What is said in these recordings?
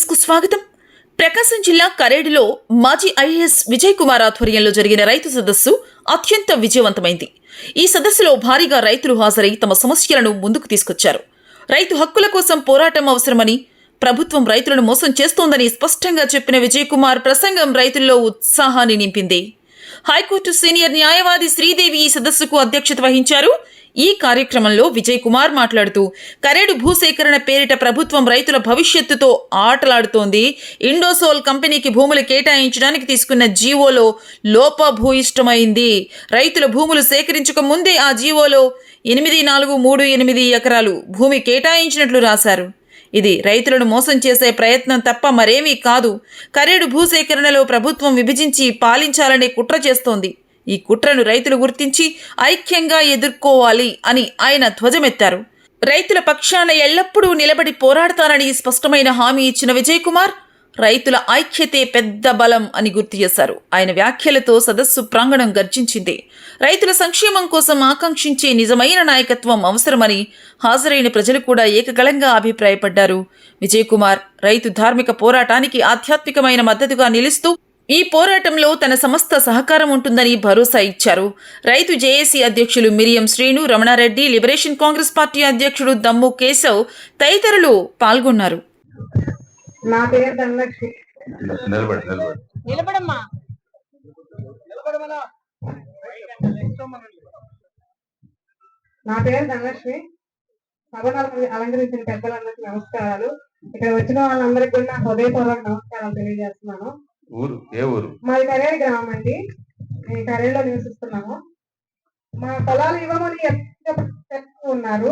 న్యూస్కు స్వాగతం. ప్రకాశం జిల్లా కరేడులో మాజీ ఐఏఎస్ విజయ్ కుమార్ ఆధ్వర్యంలో జరిగిన రైతు సదస్సు అత్యంత విజయవంతమైంది. ఈ సదస్సులో భారీగా రైతులు హాజరై తమ సమస్యలను ముందుకు తీసుకొచ్చారు. రైతు హక్కుల కోసం పోరాటం అవసరమని ప్రభుత్వం రైతులను మోసం చేస్తోందని స్పష్టంగా చెప్పిన విజయ్ కుమార్ ప్రసంగం రైతుల్లో ఉత్సాహాన్ని నింపింది. హైకోర్టు సీనియర్ న్యాయవాది శ్రీదేవి ఈ సదస్సుకు అధ్యక్షత వహించారు. ఈ కార్యక్రమంలో విజయ్ కుమార్ మాట్లాడుతూ కరేడు భూసేకరణ పేరిట ప్రభుత్వం రైతుల భవిష్యత్తుతో ఆటలాడుతోంది. ఇండోసోల్ కంపెనీకి భూములు కేటాయించడానికి తీసుకున్న జీవోలో లోపభూయిష్టమైంది. రైతుల భూములు సేకరించక ముందే ఆ జీవోలో ఎనిమిది నాలుగు మూడు ఎనిమిది ఎకరాలు భూమి కేటాయించినట్లు రాశారు. ఇది రైతులను మోసం చేసే ప్రయత్నం తప్ప మరేమీ కాదు. కరేడు భూసేకరణలో ప్రభుత్వం విభజించి పాలించాలనే కుట్ర చేస్తోంది. ఈ కుట్రను రైతులు గుర్తించి ఐక్యంగా ఎదుర్కోవాలి అని ఆయన ధ్వజమెత్తారు. రైతుల పక్షాన ఎల్లప్పుడూ నిలబడి పోరాడతానని స్పష్టమైన హామీ ఇచ్చిన విజయ్ కుమార్ రైతుల ఐక్యతే పెద్ద బలం అని గుర్తు చేశారు. ఆయన వ్యాఖ్యలతో సదస్సు ప్రాంగణం గర్జించింది. రైతుల సంక్షేమం కోసం ఆకాంక్షించే నిజమైన నాయకత్వం అవసరమని హాజరైన ప్రజలు కూడా ఏకగళంగా అభిప్రాయపడ్డారు. విజయకుమార్ రైతు ధార్మిక పోరాటానికి ఆధ్యాత్మికమైన మద్దతుగా నిలుస్తూ ఈ పోరాటంలో తన సంస్థ సహకారం ఉంటుందని భరోసా ఇచ్చారు. రైతు జేఏసీ అధ్యక్షులు మిరియం Srinu Ramana Reddy liberation Congress party అధ్యక్షుడు దమ్ము కేశవ్ తదితరులు పాల్గొన్నారు. నా పేరు ధనలక్ష్మి. నిలబడి నిలబడి. నిలబడమ్మా. నా పేరు ధనలక్ష్మి. సభను అలంక- అలంకరించిన పెద్దలందరికీ నమస్కారాలు. ఇక్కడ వచ్చిన వాళ్ళందరికీ కూడా నా హృదయపూర్వక నమస్కారాలు తెలియజేస్తున్నాను. ఊరు ఏ ఊరు? మాది కరేడు గ్రామం అండి. మేము కరేడులో నివసిస్తున్నాము. మా పొలాలు ఇవ్వమని చెప్తూ ఉన్నారు.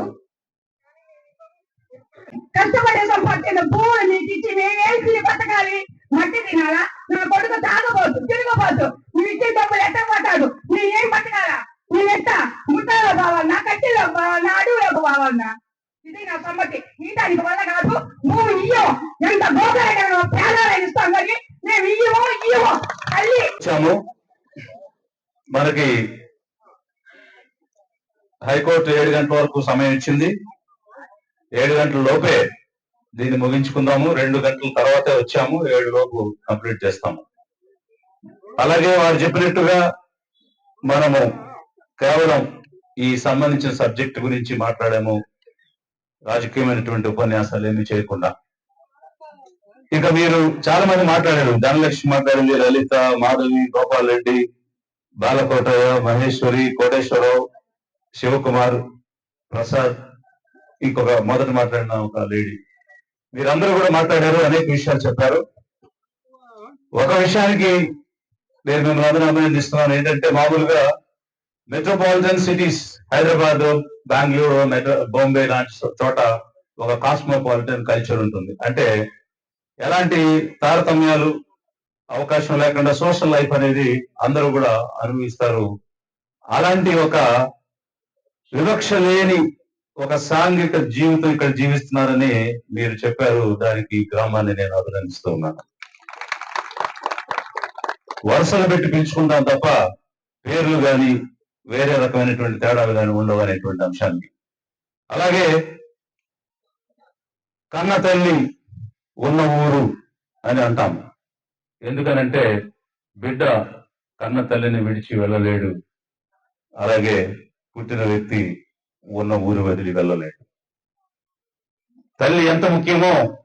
కష్టపడే సంపాదించిన భూములు నీకు ఇచ్చి నేను తిని బతకాలి. మట్టి తినాలా? నా కొడుకు తాగబోతు తిరగబోతు నువ్వు ఇచ్చే డబ్బులు ఎట్ట పోతాడు? నేనేం బతకాలా? నేను ఎట్ట? ముట్టలో కావాలన్నా కట్టిలో కావాలన్నా అడవిలోకి కావాలన్నా ఇది నా సమ్మతి ఈ దానికి వల్ల కాదు నువ్వు ఇయ్యవు ఎంత గోకరైనా ప్రాణాలు ఇస్తాం కానీ మేము ఇయ్యమో ఇయ్యమో తల్లి వచ్చాము. మనకి హైకోర్టు ఏడు గంటల వరకు సమయం ఇచ్చింది. ఏడు గంటల లోపే దీన్ని ముగించుకుందాము. రెండు గంటల తర్వాతే వచ్చాము. ఏడు లోపు కంప్లీట్ చేస్తాము. అలాగే వారు చెప్పినట్టుగా మనము కేవలం ఈ సంబంధించిన సబ్జెక్ట్ గురించి మాట్లాడాము. రాజకీయమైనటువంటి ఉపన్యాసాలు ఏమీ చేయకుండా. ఇక మీరు చాలా మంది మాట్లాడారు. ధనలక్ష్మి మాట్లాడింది లలిత మాధవి గోపాల్ రెడ్డి బాలకోటయ్య మహేశ్వరి కోటేశ్వరరావు శివకుమార్ ప్రసాద్ ఇంకొక మొదట మాట్లాడిన ఒక లేడీ. మీరందరూ కూడా మాట్లాడారు అనేక విషయాలు చెప్పారు. ఒక విషయానికి నేను మిమ్మల్ని అందరూ అభినందిస్తున్నాను. ఏంటంటే మామూలుగా metropolitan cities Hyderabad Bengaluru metro Bombay లాంటి చోట ఒక కాస్మోపాలిటన్ కల్చర్ ఉంటుంది. అంటే ఎలాంటి తారతమ్యాలు అవకాశం లేకుండా సోషల్ లైఫ్ అనేది అందరూ కూడా అనుభవిస్తారు. అలాంటి ఒక వివక్ష లేని ఒక సాంఘిక జీవితం ఇక్కడ జీవిస్తున్నారని మీరు చెప్పారు. దానికి గ్రామాన్ని నేను అభినందిస్తూ ఉన్నాను. వరుసలు పెట్టి పిలుచుకుంటాం తప్ప పేర్లు కానీ వేరే రకమైనటువంటి తేడాలు కానీ ఉండవు అనేటువంటి అంశాన్ని అలాగే కన్న తల్లి ఉన్న ఊరు అని అంటాం. ఎందుకనంటే బిడ్డ కన్న తల్లిని విడిచి వెళ్ళలేడు. అలాగే పుట్టిన వ్యక్తి ఉన్న ఊరు వదిలి వెళ్ళలేడు. తల్లి ఎంత ముఖ్యమో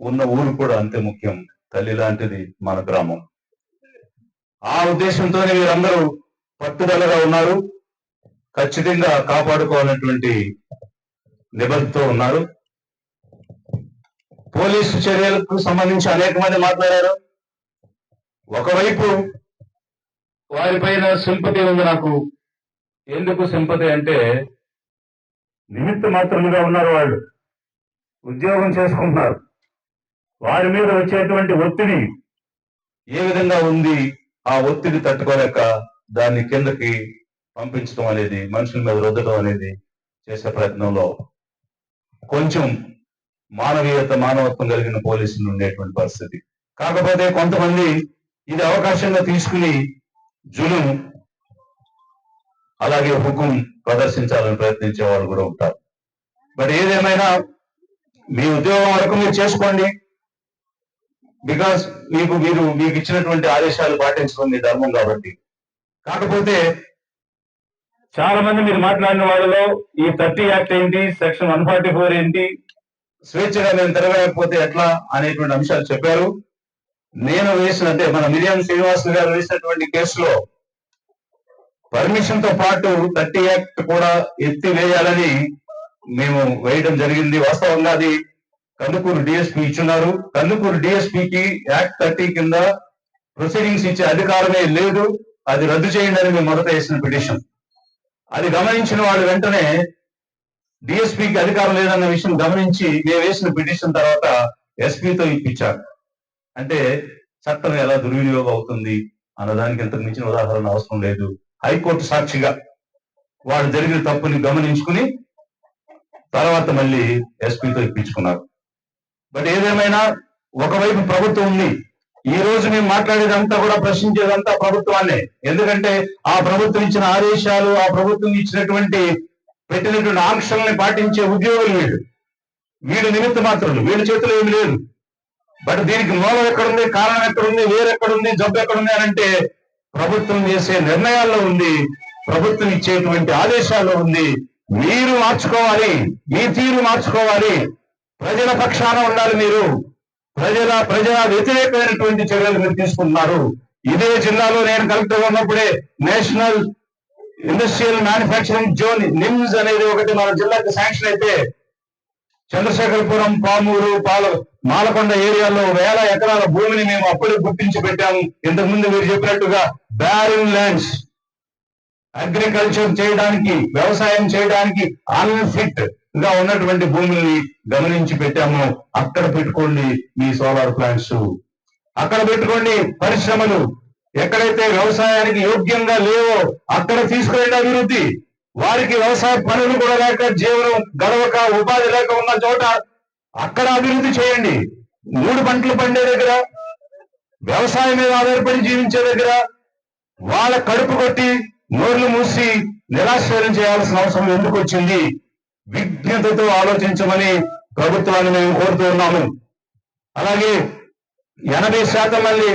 ఉన్న ఊరు కూడా అంతే ముఖ్యం. తల్లి లాంటిది మన గ్రామం. ఆ ఉద్దేశంతోనే వీరందరూ పట్టుదలగా ఉన్నారు. ఖచ్చితంగా కాపాడుకోవాలన్నటువంటి నిబద్ధతో ఉన్నారు. పోలీసు చర్యలకు సంబంధించి అనేక మంది మాట్లాడారు. ఒకవైపు వారిపైన సింపతి ఉంది నాకు. ఎందుకు సింపతి అంటే నిమిత్త మాత్రముగా ఉన్నారు వాళ్ళు. ఉద్యోగం చేసుకుంటున్నారు. వారి మీద వచ్చేటువంటి ఒత్తిడి ఏ విధంగా ఉంది? ఆ ఒత్తిడి తట్టుకోలేక దాన్ని కిందకి పంపించడం అనేది మనుషుల మీద రుద్దడం అనేది చేసే ప్రయత్నంలో కొంచెం మానవీయత మానవత్వం కలిగిన పోలీసులు ఉండేటువంటి పరిస్థితి. కాకపోతే కొంతమంది ఇది అవకాశంగా తీసుకుని జులుం అలాగే హుకుం ప్రదర్శించాలని ప్రయత్నించే వాళ్ళు కూడా ఉంటారు. బట్ ఏదేమైనా మీ ఉద్యోగం వరకు మీరు చేసుకోండి. బికాస్ మీకు మీరు మీకు ఇచ్చినటువంటి ఆదేశాలు పాటించడం మీ ధర్మం కాబట్టి. కాకపోతే చాలా మంది మీరు మాట్లాడిన వాళ్ళలో ఈ థర్టీ యాక్ట్ ఏంటి సెక్షన్ వన్ ఫార్టీ ఫోర్ ఏంటి స్వేచ్ఛగా నేను తిరగలేకపోతే ఎట్లా అనేటువంటి అంశాలు చెప్పారు. నేను వేసిన అంటే మన మిరియం శ్రీనివాస్ గారు వేసినటువంటి కేసులో పర్మిషన్తో పాటు థర్టీ యాక్ట్ కూడా ఎత్తి వేయాలని మేము వేయడం జరిగింది. వాస్తవంగా అది కందుకూరు డిఎస్పీ ఇచ్చున్నారు. కందుకూరు డిఎస్పీకి యాక్ట్ థర్టీ కింద ప్రొసీడింగ్స్ ఇచ్చే అధికారమే లేదు. అది రద్దు చేయండి అని మేము మొదట వేసిన పిటిషన్. అది గమనించిన వాళ్ళు వెంటనే డిఎస్పీకి అధికారం లేదన్న విషయం గమనించి మేము వేసిన పిటిషన్ తర్వాత ఎస్పీతో ఇప్పించారు. అంటే చట్టం ఎలా దుర్వినియోగం అవుతుంది అన్నదానికి ఇంతకు మించిన ఉదాహరణ అవసరం లేదు. హైకోర్టు సాక్షిగా వాడు జరిగిన తప్పుని గమనించుకుని తర్వాత మళ్ళీ ఎస్పీతో ఇప్పించుకున్నారు. బట్ ఏదేమైనా ఒకవైపు ప్రభుత్వం ఉంది. ఈ రోజు మేము మాట్లాడేదంతా కూడా ప్రశ్నించేదంతా ప్రభుత్వాన్నే. ఎందుకంటే ఆ ప్రభుత్వం ఇచ్చిన ఆదేశాలు ఆ ప్రభుత్వం ఇచ్చినటువంటి పెట్టినటువంటి ఆంక్షల్ని పాటించే ఉద్యోగులు వీళ్ళు వీడు నిమిత్త మాత్రులు వీళ్ళ చేతిలో ఏమి లేదు. బట్ దీనికి మూలం ఎక్కడుంది? కారణం ఎక్కడుంది? వేరెక్కడుంది జబ్బు ఎక్కడుంది అని అంటే ప్రభుత్వం చేసే నిర్ణయాల్లో ఉంది. ప్రభుత్వం ఇచ్చేటువంటి ఆదేశాల్లో ఉంది. మీరు మార్చుకోవాలి. మీ తీరు మార్చుకోవాలి. ప్రజల పక్షాన ఉండాలి మీరు. ప్రజల ప్రజల వ్యతిరేకమైనటువంటి చర్యలు మీరు తీసుకుంటున్నారు. ఇదే జిల్లాలో నేను కలెక్టర్ ఉన్నప్పుడే national industrial manufacturing zone NIMZ అనేది ఒకటి మన జిల్లాకి శాంక్షన్ అయితే చంద్రశేఖరపురం పామూరు పాల మాలకొండ ఏరియాలో వేల ఎకరాల భూమిని మేము అప్పుడే గుర్తించి పెట్టాము. ఇంతకుముందు మీరు చెప్పినట్టుగా బ్యారిన్ ల్యాండ్స్ అగ్రికల్చర్ చేయడానికి వ్యవసాయం చేయడానికి అన్ఫిట్గా ఉన్నటువంటి భూముల్ని గమనించి పెట్టాము. అక్కడ పెట్టుకోండి మీ సోలార్ ప్లాంట్స్ అక్కడ పెట్టుకోండి పరిశ్రమలు. ఎక్కడైతే వ్యవసాయానికి యోగ్యంగా లేవో అక్కడ తీసుకురండి అభివృద్ధి వారికి వ్యవసాయ పనులు కూడా లేక జీవనం గడవక ఉపాధి లేక ఉన్న చోట అక్కడ అభివృద్ధి చేయండి. మూడు పంటలు పండే దగ్గర వ్యవసాయం మీద ఆధారపడి జీవించే దగ్గర వాళ్ళ కడుపు కొట్టి నోర్లు మూసి నిరాశ్రయం చేయాల్సిన అవసరం ఎందుకు వచ్చింది? విజ్ఞతతో ఆలోచించమని ప్రభుత్వాన్ని మేము కోరుతూ ఉన్నాము. అలాగే ఎనభై శాతం మళ్ళీ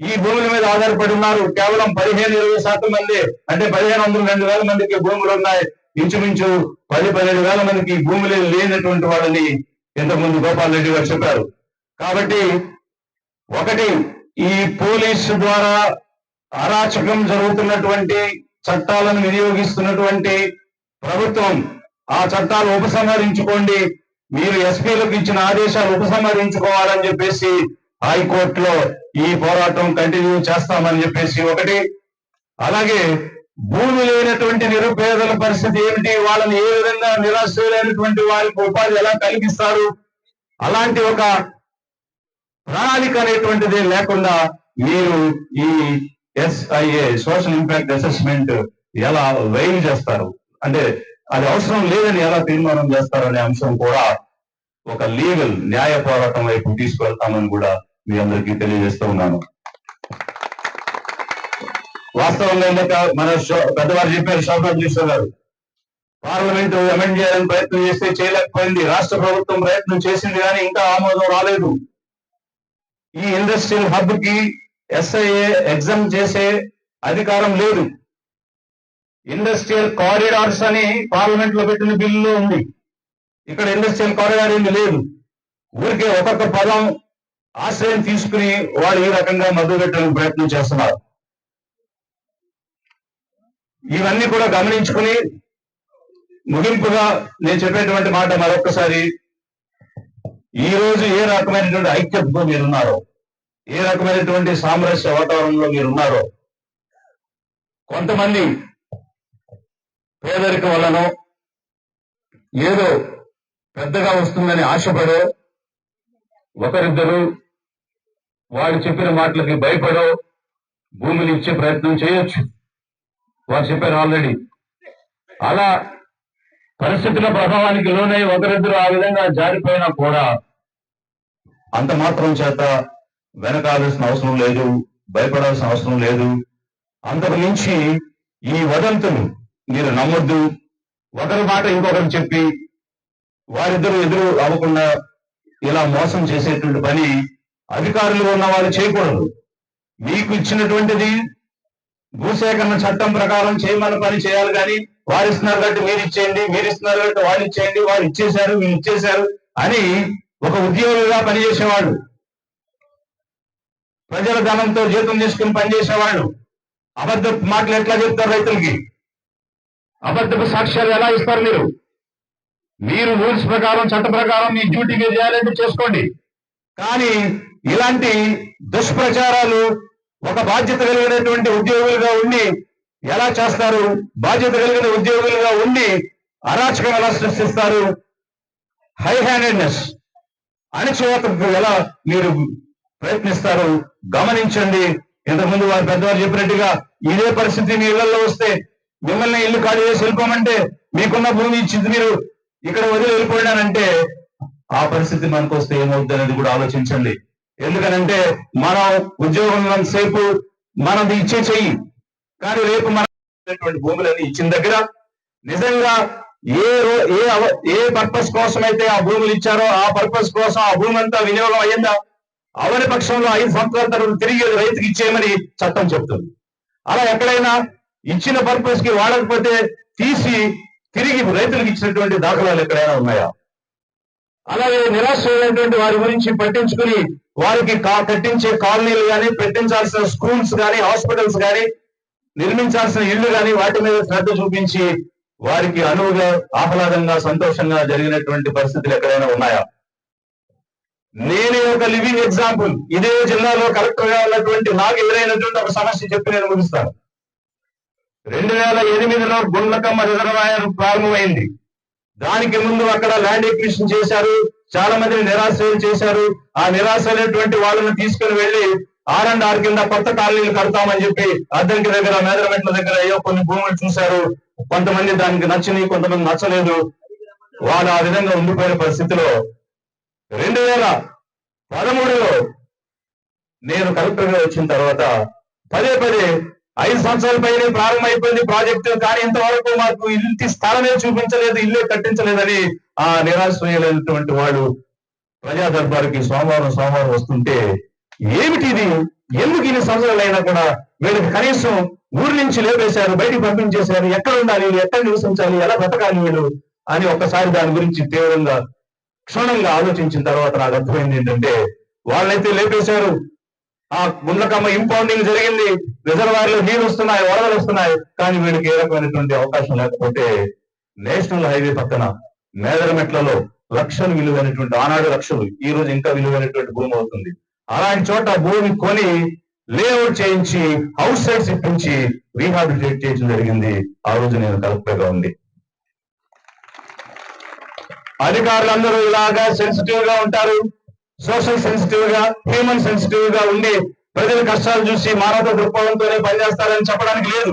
ఈ భూముల మీద ఆధారపడి ఉన్నారు. కేవలం పదిహేను ఇరవై శాతం మంది అంటే పదిహేను వందల రెండు వేల మందికి భూములు ఉన్నాయి. ఇంచుమించు పది పదిహేను వేల మందికి భూములు లేనటువంటి వాళ్ళని ఇంతకుముందు గోపాల్ రెడ్డి గారు చెప్పారు. కాబట్టి ఒకటి ఈ పోలీసు ద్వారా అరాచకం జరుగుతున్నటువంటి చట్టాలను వినియోగిస్తున్నటువంటి ప్రభుత్వం ఆ చట్టాలు ఉపసంహరించుకోండి. మీరు ఎస్పీలకు ఇచ్చిన ఆదేశాలు ఉపసంహరించుకోవాలని చెప్పేసి హైకోర్టులో ఈ పోరాటం కంటిన్యూ చేస్తామని చెప్పేసి ఒకటి. అలాగే భూమి లేనటువంటి నిరుపేదల పరిస్థితి ఏమిటి? వాళ్ళని ఏ విధంగా నిరాశ్రయులైనటువంటి వారికి ఉపాధి ఎలా కలిగిస్తారు? అలాంటి ఒక ప్రణాళిక అనేటువంటిది లేకుండా మీరు ఈ ఎస్ఐఏ సోషల్ ఇంపాక్ట్ అసెస్మెంట్ ఎలా వెయిల్ చేస్తారు? అంటే అది అవసరం లేదని ఎలా తీర్మానం చేస్తారనే అంశం కూడా ఒక లీగల్ న్యాయ పోరాటం వైపు తీసుకువెళ్తామని కూడా మీ అందరికీ తెలియజేస్తూ ఉన్నాను. వాస్తవంగా ఇందాక మన పెద్దవారు చెప్పారు శోభా మినిస్టర్ గారు. పార్లమెంట్ అమెండ్ చేయాలని ప్రయత్నం చేస్తే చేయలేకపోయింది. రాష్ట్ర ప్రభుత్వం ప్రయత్నం చేసింది కానీ ఇంకా ఆమోదం రాలేదు. ఈ ఇండస్ట్రియల్ హబ్కి ఎస్ఐఏ ఎగ్జామ్ చేసే అధికారం లేదు. ఇండస్ట్రియల్ కారిడార్స్ అని పార్లమెంట్లో పెట్టిన బిల్లులో ఉంది. ఇక్కడ ఇండస్ట్రియల్ కారిడార్ ఏమి లేదు. ఊరికే ఒక్కొక్క పదం ఆశ్రయం తీసుకుని వాళ్ళు ఈ రకంగా మద్దతు పెట్టడానికి ప్రయత్నం చేస్తున్నారు. ఇవన్నీ కూడా గమనించుకుని ముగింపుగా నేను చెప్పేటువంటి మాట మరొక్కసారి. ఈ రోజు ఏ రకమైనటువంటి ఐక్యతతో మీరున్నారో ఏ రకమైనటువంటి సామరస్య వాతావరణంలో మీరున్నారో కొంతమంది పేదరికం వలనో ఏదో పెద్దగా వస్తుందని ఆశపడో ఒకరిద్దరు వాడు చెప్పిన మాటలకి భయపడో భూములు ఇచ్చే ప్రయత్నం చేయొచ్చు. వారు చెప్పారు ఆల్రెడీ. అలా పరిస్థితుల ప్రభావానికి లోనై ఒకరిద్దరు ఆ విధంగా జారిపోయినా కూడా అంత మాత్రం చేత వెనకాల్సిన అవసరం లేదు భయపడాల్సిన అవసరం లేదు. అంతకు మించి ఈ వదంతులు మీరు నమ్మొద్దు. ఒకరి మాట ఇంకొకరు చెప్పి వారిద్దరు ఎదురు అవ్వకుండా ఇలా మోసం చేసేటువంటి పని అధికారులు ఉన్న వాళ్ళు చేయకూడదు. మీకు ఇచ్చినటువంటిది భూసేకరణ చట్టం ప్రకారం చేయమని పని చేయాలి కానీ వారు ఇస్తున్నారు కాబట్టి మీరు ఇచ్చేయండి మీరు ఇస్తున్నారు కాబట్టి వాళ్ళు ఇచ్చేయండి వారు ఇచ్చేశారు వీళ్ళు ఇచ్చేశారు అని ఒక ఉద్యోగిగా పనిచేసేవాడు. ప్రజల ధనంతో జీతం తీసుకుని పనిచేసేవాళ్ళు అబద్ధ మాటలు ఎట్లా చెప్తారు రైతులకి? అబద్ధపు సాక్ష్యాలు ఎలా ఇస్తారు మీరు? మీరు రూల్స్ ప్రకారం చట్ట ప్రకారం మీ డ్యూటీ మీరు చేయాలంటే చేసుకోండి. కానీ ఇలాంటి దుష్ప్రచారాలు ఒక బాధ్యత కలిగినటువంటి ఉద్యోగులుగా ఉండి ఎలా చేస్తారు? బాధ్యత కలిగిన ఉద్యోగులుగా ఉండి అరాచకం ఎలా సృష్టిస్తారు? హై హ్యాండెడ్నెస్ అణచివేతకు ఎలా మీరు ప్రయత్నిస్తారు? గమనించండి. ఇంతకుముందు వారి పెద్దవారు చెప్పినట్టుగా ఇదే పరిస్థితి మీ ఇళ్ళలో వస్తే మిమ్మల్ని ఇల్లు ఖాళీ చేసి వెళ్ళిపోమంటే మీకున్న భూమి ఇచ్చింది మీరు ఇక్కడ వదిలి వెళ్ళిపోయినానంటే ఆ పరిస్థితి మనకు వస్తే ఏమవుద్ది అనేది కూడా ఆలోచించండి. ఎందుకనంటే మనం ఉద్యోగం సేపు మనది ఇచ్చే చెయ్యి. కానీ రేపు మన ఇచ్చినటువంటి భూములని ఇచ్చిన దగ్గర నిజంగా ఏ రో- ఏ ఏ పర్పస్ కోసం అయితే ఆ భూములు ఇచ్చారో ఆ పర్పస్ కోసం ఆ భూమి అంతా వినియోగం అయ్యిందా? అవని పక్షంలో ఐదు సంవత్సరాల తర్వాత తిరిగి రైతుకి ఇచ్చేయమని చట్టం చెప్తుంది. అలా ఎక్కడైనా ఇచ్చిన పర్పస్కి వాడకపోతే తీసి తిరిగి రైతులకు ఇచ్చినటువంటి దాఖలాలు ఎక్కడైనా ఉన్నాయా? అలాగే నిరాశ వారి గురించి పట్టించుకుని వారికి కట్టించే కాలనీలు కానీ పెట్టించాల్సిన స్కూల్స్ కానీ హాస్పిటల్స్ కానీ నిర్మించాల్సిన ఇళ్ళు కానీ వాటి మీద శ్రద్ధ చూపించి వారికి అనువుగా ఆహ్లాదంగా సంతోషంగా జరిగినటువంటి పరిస్థితులు ఎక్కడైనా ఉన్నాయా? నేనే ఒక లివింగ్ ఎగ్జాంపుల్ ఇదే జిల్లాలో కలెక్టర్గా ఉన్నటువంటి నాకు ఎదురైనటువంటి ఒక సమస్య చెప్పి నేను ముగిస్తాను. రెండు వేల ఎనిమిదిలో గుండ్లకమ్మ రిజర్వాయర్ ప్రారంభమైంది. దానికి ముందు అక్కడ ల్యాండ్ ఎక్విషన్ చేశారు. చాలా మందిని నిరాశలు చేశారు. ఆ నిరాశైనటువంటి వాళ్ళని తీసుకుని వెళ్ళి ఆర్ అండ్ ఆర్ కింద కొత్త కాలనీలు కడతామని చెప్పి అద్దంకి దగ్గర మేదరమెట్ల దగ్గర అయ్యో కొన్ని భూములు చూశారు. కొంతమంది దానికి నచ్చినాయి కొంతమంది నచ్చలేదు. వాళ్ళు ఆ విధంగా ఉండిపోయిన పరిస్థితిలో రెండు వేల పదమూడులో నేను కలెక్టర్గా వచ్చిన తర్వాత పదే పదే ఐదు సంవత్సరాల పైనే ప్రారంభమైపోయింది ప్రాజెక్టు. కానీ ఇంతవరకు మాకు ఇంటి స్థలమే చూపించలేదు ఇల్లే కట్టించలేదని ఆ నిరాశ్రయులైనటువంటి వాళ్ళు ప్రజా దర్బార్కి సోమవారం సోమవారం వస్తుంటే ఏమిటి ఇది? ఎందుకు ఇన్ని సంవత్సరాలు కూడా వీళ్ళకి కనీసం ఊరి నుంచి లేపేశారు బయటికి పంపించేశారు ఎక్కడ ఉండాలి వీళ్ళు? ఎక్కడ నివసించాలి? ఎలా బతకాలి వీళ్ళు? అని ఒక్కసారి దాని గురించి తీవ్రంగా క్షుణ్ణంగా ఆలోచించిన తర్వాత నాకు అర్థమైంది ఏంటంటే వాళ్ళైతే లేపేశారు. ఆ గుండ్లకమ్మ ఇంపౌండింగ్ జరిగింది. రిజర్వాయర్లు నీళ్ళు వస్తున్నాయి వరదలు వస్తున్నాయి. కానీ వీళ్ళకి ఏ రకమైనటువంటి అవకాశం లేకపోతే నేషనల్ హైవే పక్కన మేదరమెట్లలో లక్షలు విలువైనటువంటి ఆనాడు లక్షలు ఈ రోజు ఇంకా విలువైనటువంటి భూమి అవుతుంది. అలాంటి చోట భూమి కొని లేఅవుట్ చేయించి హౌస్ సైడ్స్ ఇప్పించి రీహాబిలిటేట్ చేయడం జరిగింది. ఆ రోజు నేను కలెక్టర్ ఉంది అధికారులందరూ ఇలాగా సెన్సిటివ్గా ఉంటారు. సోషల్ సెన్సిటివ్గా హ్యూమన్ సెన్సిటివ్గా ఉండి ప్రజల కష్టాలు చూసి మానవత దృక్పథంతోనే పనిచేస్తారని చెప్పడానికి లేదు.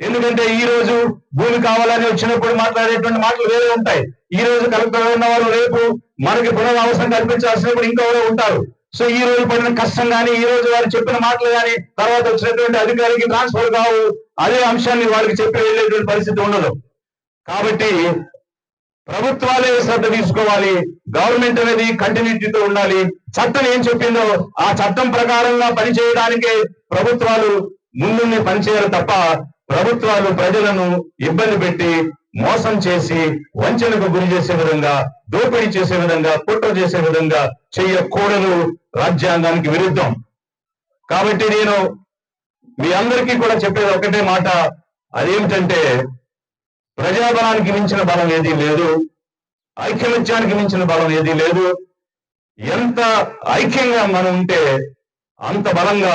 ఎందుకంటే ఈ రోజు భూమి కావాలని వచ్చినప్పుడు మాట్లాడేటువంటి మాటలు వేరే ఉంటాయి. ఈ రోజు కలెక్టర్ ఉన్న వాళ్ళు రేపు మనకి పునరావాసం కల్పించాల్సినప్పుడు ఇంకెవరో ఉంటారు. సో ఈ రోజు పడిన కష్టం కానీ ఈ రోజు వారు చెప్పిన మాటలు కానీ తర్వాత వచ్చినటువంటి అధికారికి ట్రాన్స్ఫర్ కావు. అదే అంశాన్ని వారికి చెప్పి వెళ్ళేటువంటి పరిస్థితి ఉండదు. కాబట్టి ప్రభుత్వాలే శ్రద్ధ తీసుకోవాలి. గవర్నమెంట్ అనేది కంటిన్యూటీతో ఉండాలి. చట్టం ఏం చెప్పిందో ఆ చట్టం ప్రకారంగా పనిచేయడానికే ప్రభుత్వాలు ముందుండి పనిచేయాలి తప్ప ప్రభుత్వాలు ప్రజలను ఇబ్బంది పెట్టి మోసం చేసి వంచనకు గురి చేసే విధంగా దోపిడీ చేసే విధంగా కుట్ర చేసే విధంగా చేయకూడదు రాజ్యాంగానికి విరుద్ధం. కాబట్టి నేను మీ అందరికీ కూడా చెప్పేది ఒకటే మాట అదేమిటంటే ప్రజాబలానికి మించిన బలం ఏదీ లేదు ఐక్యమత్యానికి మించిన బలం ఏదీ లేదు. ఎంత ఐక్యంగా మనం ఉంటే అంత బలంగా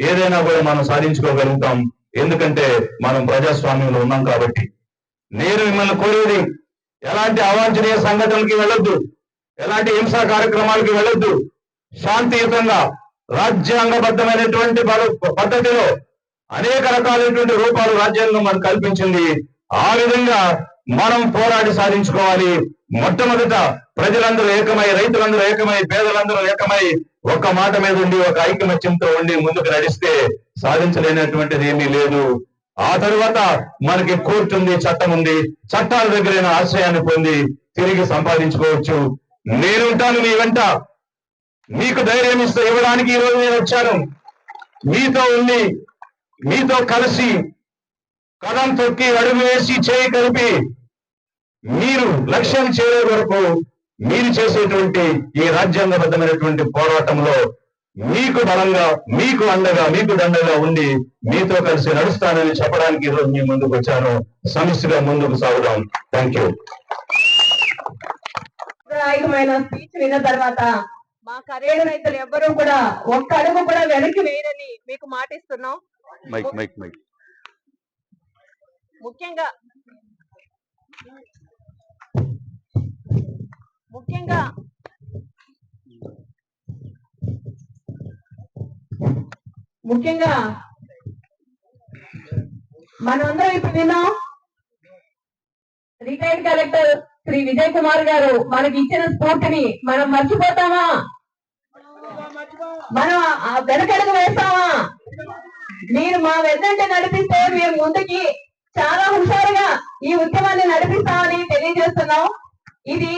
ఏదైనా కూడా మనం సాధించుకోగలుగుతాం. ఎందుకంటే మనం ప్రజాస్వామ్యంలో ఉన్నాం కాబట్టి. నేను మిమ్మల్ని కోరేది ఎలాంటి అవాంఛనీయ సంఘటనలకి వెళ్ళొద్దు. ఎలాంటి హింసా కార్యక్రమాలకి వెళ్ళొద్దు. శాంతియుతంగా రాజ్యాంగబద్ధమైనటువంటి పద్ధతిలో అనేక రకాలైనటువంటి రూపాలు రాజ్యాంగం మనకు కల్పించింది. ఆ విధంగా మనం పోరాడి సాధించుకోవాలి. మొట్టమొదట ప్రజలందరూ ఏకమై రైతులందరూ ఏకమై పేదలందరూ ఏకమై ఒక్క మాట మీద ఉండి ఒక ఐకమత్యంతో ఉండి ముందుకు నడిస్తే సాధించలేనటువంటిది ఏమీ లేదు. ఆ తరువాత మనకి కోర్టు ఉంది చట్టం ఉంది చట్టాల దగ్గరైన ఆశ్రయాన్ని పొంది తిరిగి సంపాదించుకోవచ్చు. నేనుంటాను మీ వెంట. మీకు ధైర్యం ఇస్తూ ఇవ్వడానికి ఈ రోజు నేను వచ్చాను. మీతో ఉండి మీతో కలిసి కథం తొక్కి అడుగు వేసి చేయి కలిపి మీరు లక్ష్యం చేరే వరకు మీరు చేసేటువంటి ఈ రాజ్యాంగబద్ధమైనటువంటి పోరాటంలో మీకు బలంగా మీకు అండగా మీకు దండగా ఉండి మీతో కలిసి నడుస్తానని చెప్పడానికి ఈరోజు మీ ముందుకు వచ్చాను. సమిష్టిగా ముందుకు సాగుదాం. థ్యాంక్ యూ నాయకమైన స్పీచ్ విన్న తర్వాత మా కరేడు రైతులు ఎవ్వరూ కూడా ఒక్క అడుగు కూడా వెనక్కి వేయరని మీకు మాటిస్తున్నాం. మైక్ మైక్ మైక్ ముఖ్యంగా ముఖ్యంగా ముఖ్యంగా మనమందరం ఇప్పుడు విన్నాం రిటైర్డ్ కలెక్టర్ శ్రీ విజయ్ కుమార్ గారు మనకి ఇచ్చిన స్ఫూర్తిని మనం మర్చిపోతామా? మనం ఆ వెనకడుగు వేస్తామా? మీరు మా వెన్నంటే నడిపిస్తే మేము ముందుకి చాలా హుషారుగా ఈ ఉద్యమాన్ని నడిపిస్తామని తెలియజేస్తున్నాం. ఇది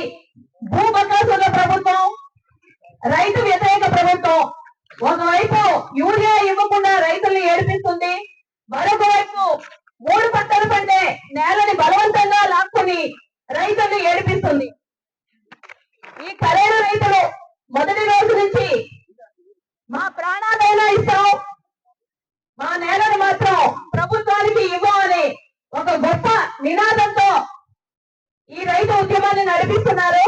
భూబకాసుల ప్రభుత్వం రైతు వ్యతిరేక ప్రభుత్వం. ఒకవైపు యూరియా ఇవ్వకుండా రైతుల్ని ఏడిపిస్తుంది మరొక వైపు మూడు పంటలు పండే నేలని బలవంతంగా లాక్కుని రైతుల్ని ఏడిపిస్తుంది. ఈ కరేరు రైతులు మొదటి రోజు నుంచి మా ప్రాణాలైనా ఇస్తాం మా నేలను మాత్రం ప్రభుత్వానికి ఇవ్వమని ఒక గొప్ప నినాదంతో ఈ రైతు ఉద్యమాన్ని నడిపిస్తున్నారు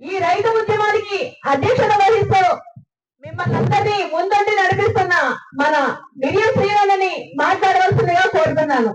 ఈ రైతు ఉద్యమానికి అధ్యక్షత వహిస్తూ మిమ్మల్ని అందరినీ ముందండి నడిపిస్తున్న మన మిరియు మాట్లాడవలసిందిగా కోరుతున్నాను.